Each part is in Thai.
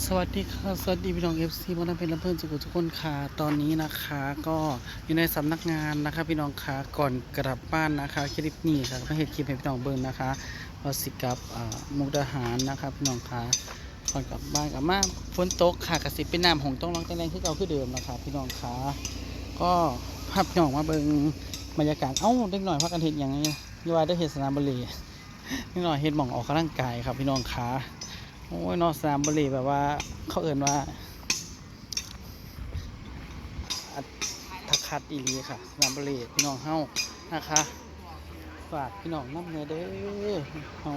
สวัสดีค่ะ สวัสดีพี่น้อง FC บอลเป็นลำเพิ่อนสุขุทุกคนค่ะตอนนี้นะคะ ก็อยู่ในสำนักงานนะคะพี่น้องค่ะก่อนกลับบ้านนะคะคลิปนี้ค่ะก็เห็นคลิปให้พี่น้องเบิ่งนะคะว่าสิกับมุกดาหารนะคะพี่น้องค่ะก่อนกลับบ้านกลับมาฝนตกค่ะกระสิเป็นน้ำหงต้องร้องแรงๆคือเก่าคือเดิมนะคะพี่น้องค่ะก็ภาพพี่น้องมาเบิ่งบรรยากาศเอ้าเล็กหน่อยพักกันเห็นอย่างนี้อยาว่าได้เห็นสนามบอลเลนิดหน่อยเห็นหม่องออกกำลังกายครับพี่น้องค่ะ โอ้ยนอกสนามบอลลีแบบว่าเขาเอ่นว่าอัดทักคัดอีหลีค่ะ สนามบอลลีพี่น้องเฮ้านะคะฝากพี่น้องน้ำเนื้อเด้อเฮา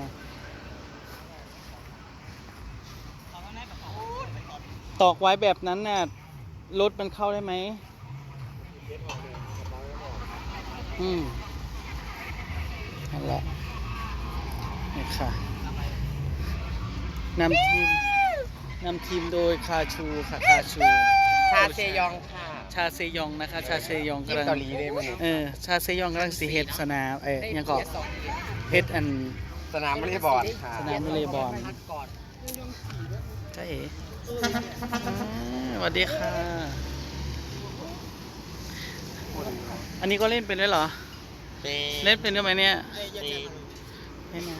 ตอกไว้แบบนั้นน่ะรถมันเข้าได้ไหมอืมนั่นแหละนี่ค่ะ นำทีมนำทีมโดยคาชูค่ะคาชู ชาเซยองค่ะ ชาเซยองนะคะ ชาเซยองญี่กำลังเกาหลีเลยมั้งเออชาเซยองกำลังสีเฮ็ดสนามเอ้ยยังก็เฮ็ดอัน สนามวอลเลย์บอลค่ะสนามวอลเลย์บอล ใช่าเอ๋อ่าสวัสดีค่ะ อันนี้ก็เล่นเป็นด้วยเหรอ เล่นเป็นด้วยไหมเนี่ยเล่นนะ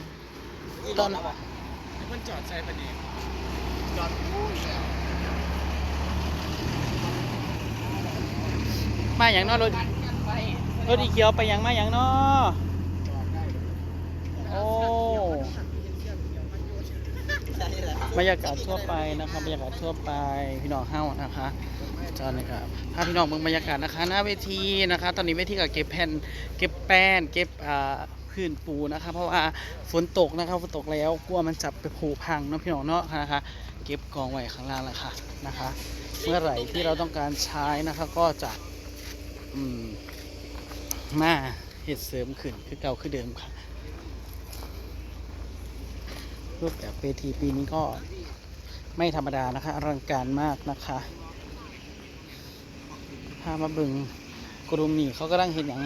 ตอน มันจอดใช้ปะเนี่ยมาอย่างนอรถรถอีเกียวไปอย่างมาอย่างนอโอ้บรรยากาศทั่วไปนะครับบรรยากาศทั่วไปพี่น้องเฮ้านะคะจอนี่ครับพาพี่น้องเบิ่งบรรยากาศนะคะหน้าเวทีนะคะ ตอนนี้เวทีก็เก็บแผ่นเก็บแป้นเก็บอ่า พื้นปูนะคะเพราะว่าฝนตกนะครับฝนตกแล้วกลัวมันจับไปผุพังเนาะพี่น้องเนาะนะคะเก็บกองไว้ข้างล่างแล้วค่ะนะคะ เมื่อไหร่ที่เราต้องการใช้นะคะก็จะอืมมาเห็ดเสริมขึ้นคือเก่าคือเดิมค่ะ รูปแบบเวทีปีนี้ก็ไม่ธรรมดานะคะอลังการมากนะคะพามาบึงกลุ่มนี่เขากำลังเห็นอย่าง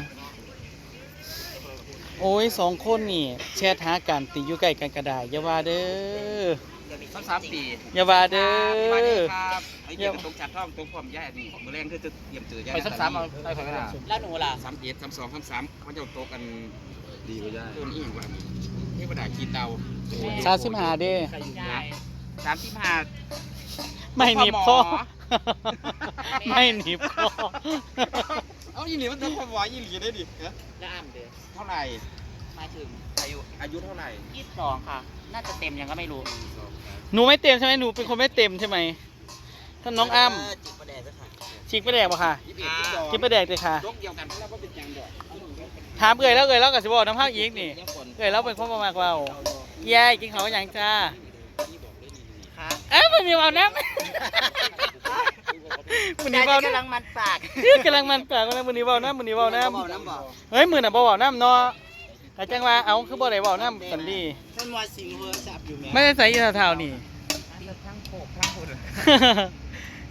โอ้ยสองคนนี่ แชทหากันติอยู่ใกล้กันกระดาษอย่าว่าเด้อสามสามปีอย่าว่าเด้สวัสดีอครับไอ้เกี่ยวกับตรงจัดท่อมตรงความย่าดีมือแรงคือจะเยี่ยมเจอย่าไปซ้ำๆเอาไปคนละแล้วหนูล่ะสามเอ็ดสามสองสามสามเขาจะโต๊ะกันดีกว่าย่าตัวนี้อีกว่าเทวดาขีดเตาชาซิมหาเด้สามสิบห้าไม่หนีบคอพ่อหมอไม่หนีบคอเอาอีหลีมันต้องความหวานอีหลีได้ดิแล้วอ้ำเด้อเท่าไหร่หมายถึงอายุอายุเท่าไหร่ยี่สิบสองค่ะ น่าจะเต็มยังก็ไม่รู้ หนูไม่เต็มใช่ไหมหนูเป็นคนไม่เต็มใช่ไหมท่านน้องอ้ำจิบประแดดด้วยค่ะฉีกไปแดกปะค่ะยี่สิบเอ็ดยี่สิบสองกินไปแดกเลยค่ะยกเดียวกันเพราะเราก็เป็นยังดอกถามเอ่ยแล้วเอ่ยแล้วกับสิบอกน้ำข้าวอีกนี่ยังคนเอ่ยแล้วเป็นคนประมาณเรายายกินเขาวอย่างจ้าค่ะเอ้ยมันมีเบาน้ำ มันมีเบากำลัน้ำงมันปากกำลังมันปากกำลังมันมีเบาน้ำมันมีเบาน้เบาน้ำบ่ำเฮ้ยมือน่ะบ่เบาน้ำเนาะแต่จังว่าเอาคือบ่ได้เบาน้ำสันดีท่านว่าสิงเวอร์จับอยู่แม่ไม่ได้ใส่ยีเท้าๆนี่ทั้งโขกทั้งหุ่น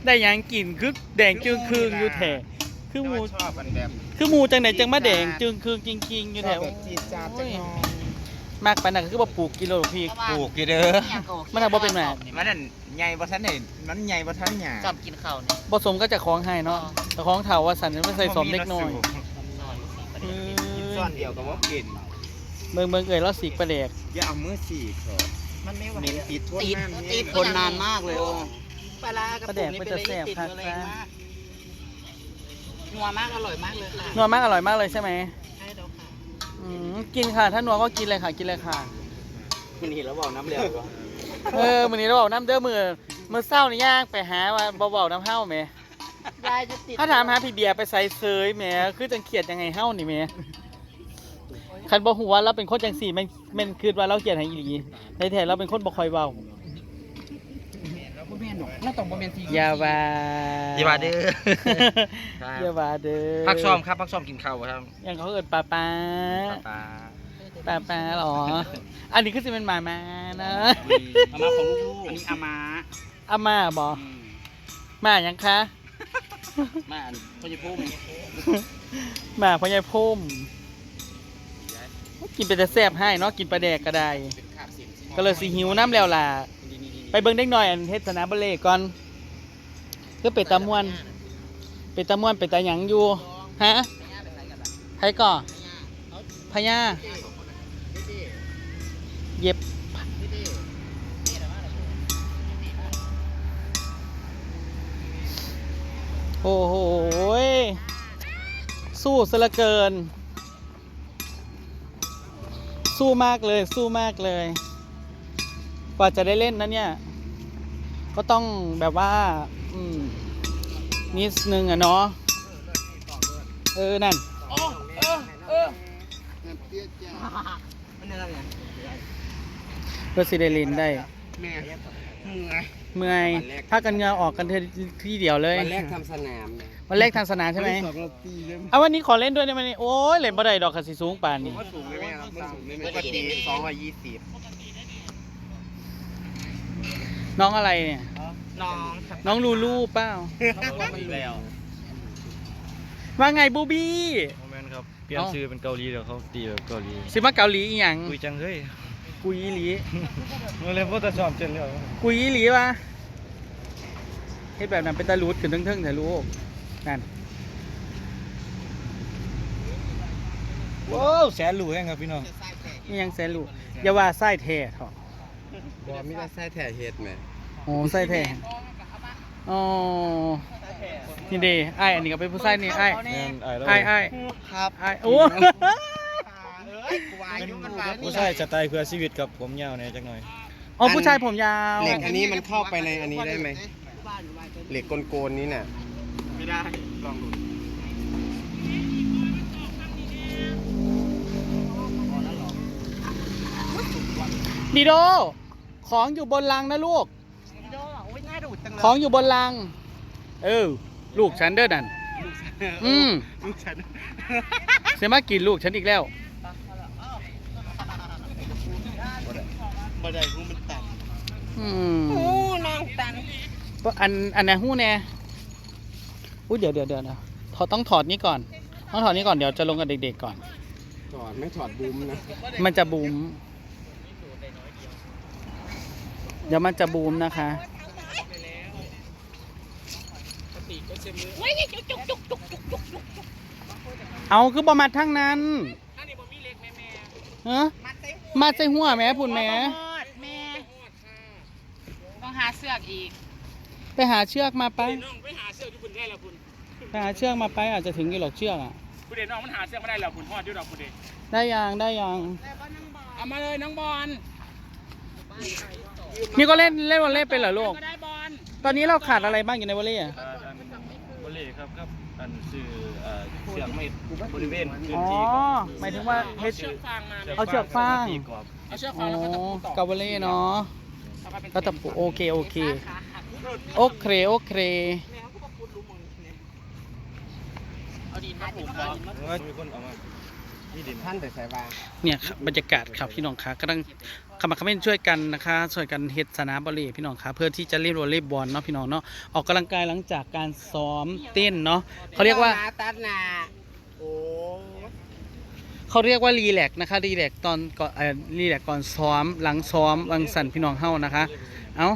ได้หยังกินคือแดงจึงคืงอยู่แถคือหมูชอบมันแบบคือหมูจังไหนจังมาแดงจึงคืงจริงๆอยู่แถวจีดจาดจังนอ มากไปานนักก็คือบ่ปลูกกิโลพริกปลูกกี่เด้อมันน่ะบ่เป็นแหม่ มันนั่นใหญ่บ่ทันได้มันใหญ่บ่ทันหยาจับกินข้าวเนี่ยบ่สมก็จะคล้องให้เนาะแต่คล้องเถาว่าสันไม่ใส่สมเล็กน้อยกินซ่อนเดียวก็บ่กินเบิ่งเบิ่งเอ่ยแล้วสีกประแดกอย่าเอามือสีกเถอะมันไม่ไหวเน้นติดทั่วติดหน้าติดนี่คนนานมากเลยโอ้ปลาร้ากระประปุแดกกนี่มันเป็นจะอะไรแซ่บที่ติดคักแรจ้างมากนัวมากอร่อยมากเลยค่ะนัวมากอร่อยมากเลยใช่ไหมใช่แล้วค่ะ อืมกินค่ะ ถ้านัวก็กินเลยค่ะ กินเลยค่ะ มันเห็นแล้วบอกน้ำเหลวก็เออมื้อนี้เราบอกน้ำเด้อมื้อมื้อเช้านี่ย่างไปหาว่าบ่เว้าน้ำเฮาแหมยายจะติดถ้าถามหาพี่เบียร์ไปใส่เซยแหมคือจังเขียดยังไงเฮานี่แหมคันบ่ฮู้ว่าเราเป็นคนจังสี่แม่นแม่นคิดว่าเราเขียดให้อีหลีในแท้เราเป็นคนบ่ค่อยเว้าบ่ แม่นหรอกน่าต้องบ่แม่นทีอย่าว่าอย่าว่าเด้ออย่าว่าเด้อพักซ้อมครับพักซ้อมกินข้าวครับยังเขาเอิ้นป้าป้าปลาป้าป้าหรอ อันนี้คือสิเป็นหมามานะอามาของลูกๆอันนี้อามาอาม่าบ่มาหยังคะมาอันพ่อใหญ่พุ่มหมาพ่อใหญ่พุ่มกินไปแต่แซ่บให้เนาะกินปลาแดกก็ได้เป็นขาบเสียงก็เลยสิหิวน้ำแล้วล่ะนี่ ไปเบิ่งเด็กหน่อยอันเทศนาบเลก่อนคือเป็ดตะมวนเป็ดตะมวนเป็ดตะหยังอยู่ฮะไผก่อพญาเย็บโอ้โหสู้ซะเหลือเกิน สู้มากเลย สู้มากเลย กว่าจะได้เล่นนะเนี่ย ก็ต้องแบบว่า อืม นิดนึงอะเนาะ เออ นั่น โอ้ เออ เออมันอะไรเนี่ยเพื่อสิได้เล่นได้ แม่เหนื่อยเมื่อยถ้ากันเหงือออกกันเทที่เดียวเลย วันแรกทำสนามเนี่ยวันแรกทางสนามใช่ไหมสองเราตีเลยเอาวันนี้ขอเล่นด้วยได้ไหมนี่โอ้ยเล่นบ่ได้ดอกกระสีสูงป่านนี้ว่าสูงไหมแม่ครับมันสูงไหมปกติสองร้อยยี่สิบ น้องอะไรเนี่ย น้องน้องลูลูเปล่ามันแล้วว่าไงบูบี้ โมเมนต์ครับ เปลี่ยนเอ้าชื่อเป็นเกาหลีเดี๋ยวเขาตีแบบเกาหลีสิมาเกาหลีอีหยังคุยจังเฮ้ยกุยอีหลีเมื่อเล่นพวกตะชอบเจนแล้วกุยอีหลีวะเฮ็ดแบบนั้นเป็นตาลูดขึ้นเทิงๆแต่ลูกนั่นว้าวแสนหลูแห้งครับพี่น้องนี่ยังแสนลูกอย่าว่าไส้แท้เถอะ บอมีแต่ไส้แถ่เห็ดไหมโอ้ไส้แท้อ๋อนี่เด้ไอ้ายอันนี้ก็เป็นผู้ไส้นี่ไอ้ายแม่นไอ้แล้วไอ้ไอ้ายครับไอ้ายโอ้เอ้ยกูวายยุ่งมันมาผู้ชายจะตายเพื่อชีวิตกับผมยาวเนี่ยจักหน่อยอ๋อผู้ชายผมยาวเหล็กอันนี้มันเข้าไปในอันนี้ได้ไหมเหล็กโกนๆนี้น่ะไม่ได้ ลองดูดีโด ของอยู่บนลังนะลูก โดโอ้ยน่าดูดจังเลยของอยู่บนลัง เออ ลูกฉันเด้อนั่นอืม ลูกฉันเสียมากินลูกฉันอีกแล้วบ่ได้กูมันต่อืมโอ้น้องตันอันอันไหนหู้แน่อุ้ยเดี๋ยวเดี๋ยวเดี๋ยวเดี๋ยวถอดต้องถอดนี้ก่อน ต้องถอดนี้ก่อนเดี๋ยวจะลงกับเด็กๆก่อนำถอดไม่ถอดบูมนะ มันจะบูม เดี๋ยวมันจะบูมนะคะเฮ้ยจุกจุกจุกจุกจุกจุกจุกเอาคือบอมาทั้งนั้นอันนี้บ่มีเล็กแม่แม่ฮะมัดใส่มาใจหัวแม่พุ่นแม่บ่ฮอดแม่ต้องหาเสือกอีก ไปหาเชือกมาไปน้องไปหาเสือกที่คุณได้แล้วคุณไปหาเชือกมาไปอาจจะถึงอยู่หรอกเชือกอะคุณเดน้องมันหาเสือกไม่ได้แล้วคุณฮอดอยู่ดอกคุณเดได้ยังได้ยังเอามาเลยน้องบอล นี่ก็เล่นเล่นวอลเล่เป็นเหรอลูก ก็ได้บอลตอนนี้เราขาดอะไรบ้างอยู่ในวอลเล่อะอ่าอันบริครับครับอันชื่อเอ่อเสือกไม่บริเวณพื้นอ๋อ ที่ของหมายถึงว่าเฮ็ดเชือกฟางมาเอาเชือกฟาง ตีกรอบเอาเชือกอ๋ฟาองแล้วก็ตะปูต่อกับวอลเล่เนาะ แล้วก็เป็นก็ตะปูโอเคโอเค โอเคโอเค เอาดินมาปลูกก่อนเออมีคนเอามา ที่ดินท่านแต่สายวางเนี่ยครับบรรยากาศครับพี่น้องคะกำลังขมักเขม้นช่วยกันนะคะช่วยกันเฮ็ดสนามบอลเล่พี่น้องคะเพื่อที่จะเล่นวอลเลย์บอลเนาะพี่น้องเนาะออกกำลังกายหลังจากการซ้อมเต้นเนาะเขาเรียกว่าตัดหนาโอ้เขาเรียกว่ารีแลกซ์นะคะรีแลกซ์ตอนก่อนเอ่อรีแลกซ์ก่อนซ้อมหลังซ้อมวังสันพี่น้องเฮานะคะ เอา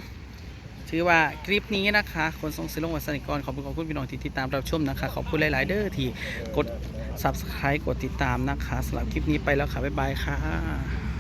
ถือว่าคลิปนี้นะคะคนทรงศิลป์วัสนิกรขอบคุณขอบคุณพี่น้องที่ติดตามรับชมนะคะ ขอบคุณหลาย ๆ เด้อที่กด subscribe กดติดตามนะคะสำหรับคลิปนี้ไปแล้วค่ะ บ๊ายบายค่ะ